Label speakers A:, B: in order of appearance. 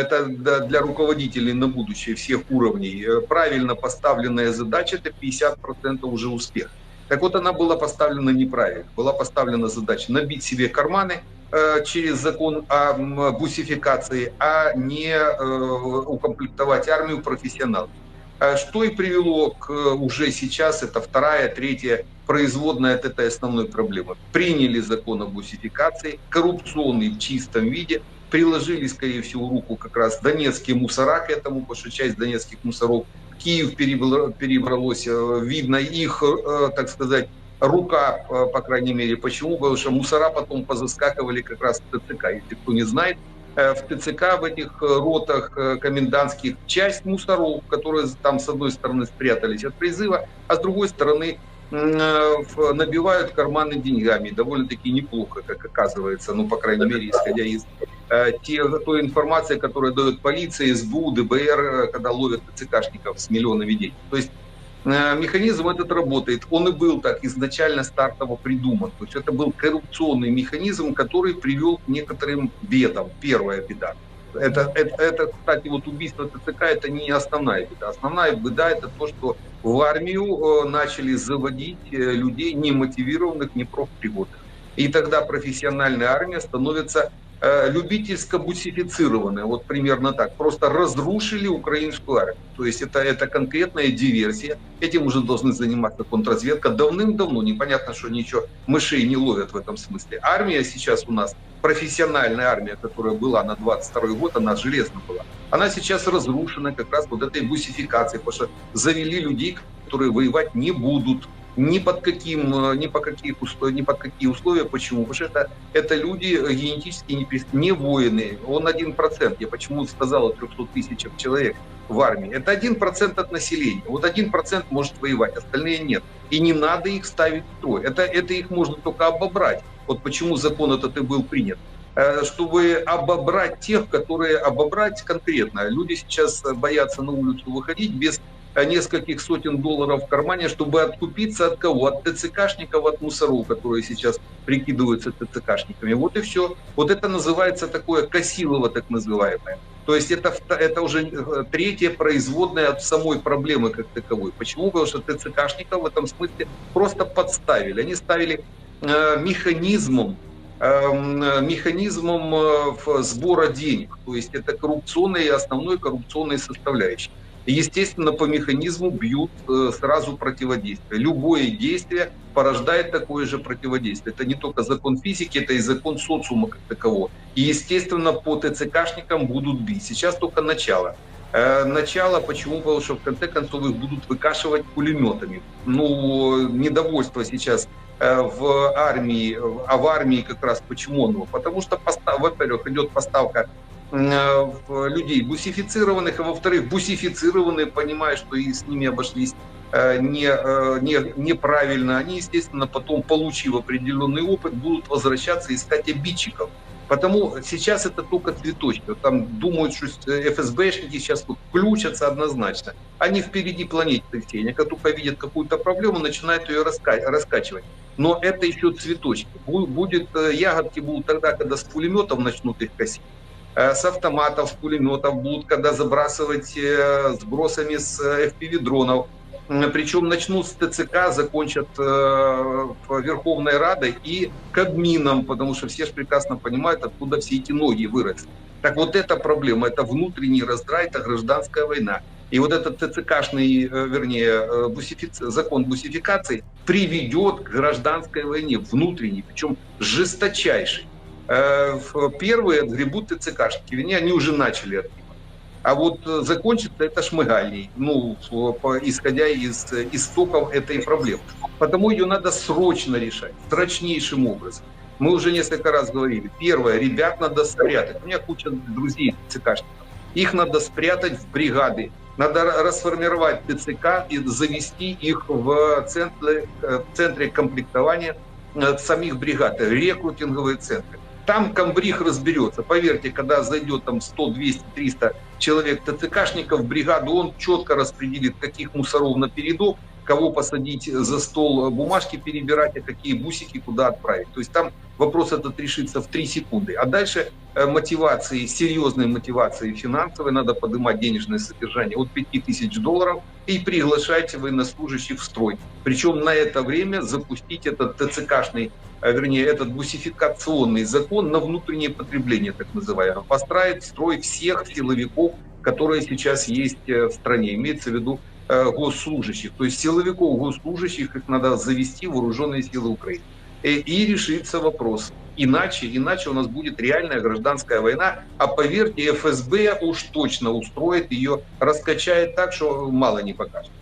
A: это для руководителей на будущее всех уровней. Э, правильно поставленная задача – это 50% уже успех. Так вот, она была поставлена неправильно. Была поставлена задача набить себе карманы э, через закон о бусификации, а не э, укомплектовать армию профессионалов. Что и привело к уже сейчас, это вторая, третья производная от этой основной проблемы. Приняли закон о бусификации, коррупционный в чистом виде – приложили, скорее всего, руку как раз донецкие мусора к этому, потому что часть донецких мусоров Киев перебралось. Э, видно их, э, так сказать, рука, э, по крайней мере. Почему? Потому что мусора потом позаскакивали как раз в ТЦК. Если кто не знает, в ТЦК в этих ротах комендантских часть мусоров, которые там с одной стороны спрятались от призыва, а с другой стороны набивают карманы деньгами. Довольно-таки неплохо, как оказывается, ну, по крайней мере, исходя из те, той информации, которую дает полиция, СБУ, ДБР, э, когда ловят ЦКшников с миллионами денег. То есть э, механизм этот работает. Он и был так изначально стартово придуман. То есть это был коррупционный механизм, который привел к некоторым бедам. Первая беда. Это, это, это, кстати, вот убийство ТЦК это не основная беда. Основная беда это то, что в армию начали заводить людей немотивированных, не профпригодных. И тогда профессиональная армия становится Э, любительско-бусифицированные, вот примерно так, просто разрушили украинскую армию. То есть это, это конкретная диверсия, этим уже должны заниматься контрразведка. Давным-давно, непонятно, что ничего, мышей не ловят в этом смысле. Армия сейчас у нас, профессиональная армия, которая была на 22 год, она железно была, она сейчас разрушена как раз вот этой бусификацией, потому что завели людей, которые воевать не будут, ни под каким, э, ни по каких условия, ни под какие условия. Почему? Потому что это, это люди генетически не, не воины. Он один процент. Я почему сказал о 300 тысячах человек в армии. Это один процент от населения. Вот один процент может воевать, остальные нет. И не надо их ставить в строй. Это, это их можно только обобрать. Вот почему закон этот и был принят э, чтобы обобрать тех, которые обобрать конкретно. Люди сейчас боятся на улицу выходить без нескольких сотен долларов в кармане, чтобы откупиться от кого? От ТЦКшников, от мусоров, которые сейчас прикидываются ТЦКшниками. Вот и все. Вот это называется такое косилово, так называемое. То есть это, это уже э, третье производное от самой проблемы как таковой. Почему? Потому что ТЦКшников в этом смысле просто подставили. Они ставили э, механизмом эм, э, механизмом э, сбора денег. То есть это коррупционной, основной коррупционной составляющей естественно, по механизму бьют э, сразу противодействие. Любое действие порождает такое же противодействие. Это не только закон физики, это и закон социума как такового. И, естественно, по ТЦКшникам будут бить. Сейчас только начало. Э, начало, почему? Потому что в конце концов их будут выкашивать пулеметами. Ну, недовольство сейчас э, в армии, а в армии как раз почему оно? Потому что, во-первых, идет поставка людей бусифицированных, а во-вторых, бусифицированные, понимая, что и с ними обошлись э, не, э, не, неправильно, они, естественно, потом, получив определенный опыт, будут возвращаться и искать обидчиков. Потому сейчас это только цветочки. Там думают, что ФСБшники сейчас тут включатся однозначно. Они впереди планеты все. Они как только видят какую-то проблему, начинают ее раска- раскачивать. Но это еще цветочки. Будет, ягодки будут тогда, когда с пулеметом начнут их косить. Э, с автоматов, пулеметов будут, когда забрасывать э, сбросами с FPV-дронов. Причем начнут с ТЦК, закончат э, Верховной Радой и Кабмином, потому что все же прекрасно понимают, откуда все эти ноги выросли. Так вот эта проблема, это внутренний раздрай, это гражданская война. И вот этот ТЦКшный, вернее, бусифици... закон бусификации приведет к гражданской войне, внутренней, причем жесточайшей. Э, первые отгребут ТЦКшники, вернее, они уже начали отгребать. А вот э, закончится это шмыгальней, ну, исходя из э, истоков этой проблемы. Потому ее надо срочно решать, срочнейшим образом. Мы уже несколько раз говорили. Первое, ребят надо спрятать. У меня куча друзей ЦКшников. Их надо спрятать в бригады. Надо расформировать ТЦК и завести их в центре, в центре комплектования самих бригад, рекрутинговые центры. Там комбриг разберется. Поверьте, когда зайдет там 100, 200, 300 человек ТЦКшников бригаду, он четко распределит, каких мусоров на передок, кого посадить за стол бумажки перебирать, а какие бусики куда отправить. То есть там вопрос этот решится в 3 секунды. А дальше э, мотивации, серьезной мотивации финансовой, надо поднимать денежное содержание от 5 тысяч долларов и приглашать военнослужащих в строй. Причем на это время запустить этот ТЦКшный э, вернее, этот бусификационный закон на внутреннее потребление, так называемое, построить строй всех силовиков, которые сейчас есть э, в стране, имеется в виду госслужащих. То есть силовиков госслужащих их надо завести в вооруженные силы Украины. Э, и решится вопрос. Иначе, иначе у нас будет реальная гражданская война, а поверьте, ФСБ уж точно устроит ее, раскачает так, что мало не покажет.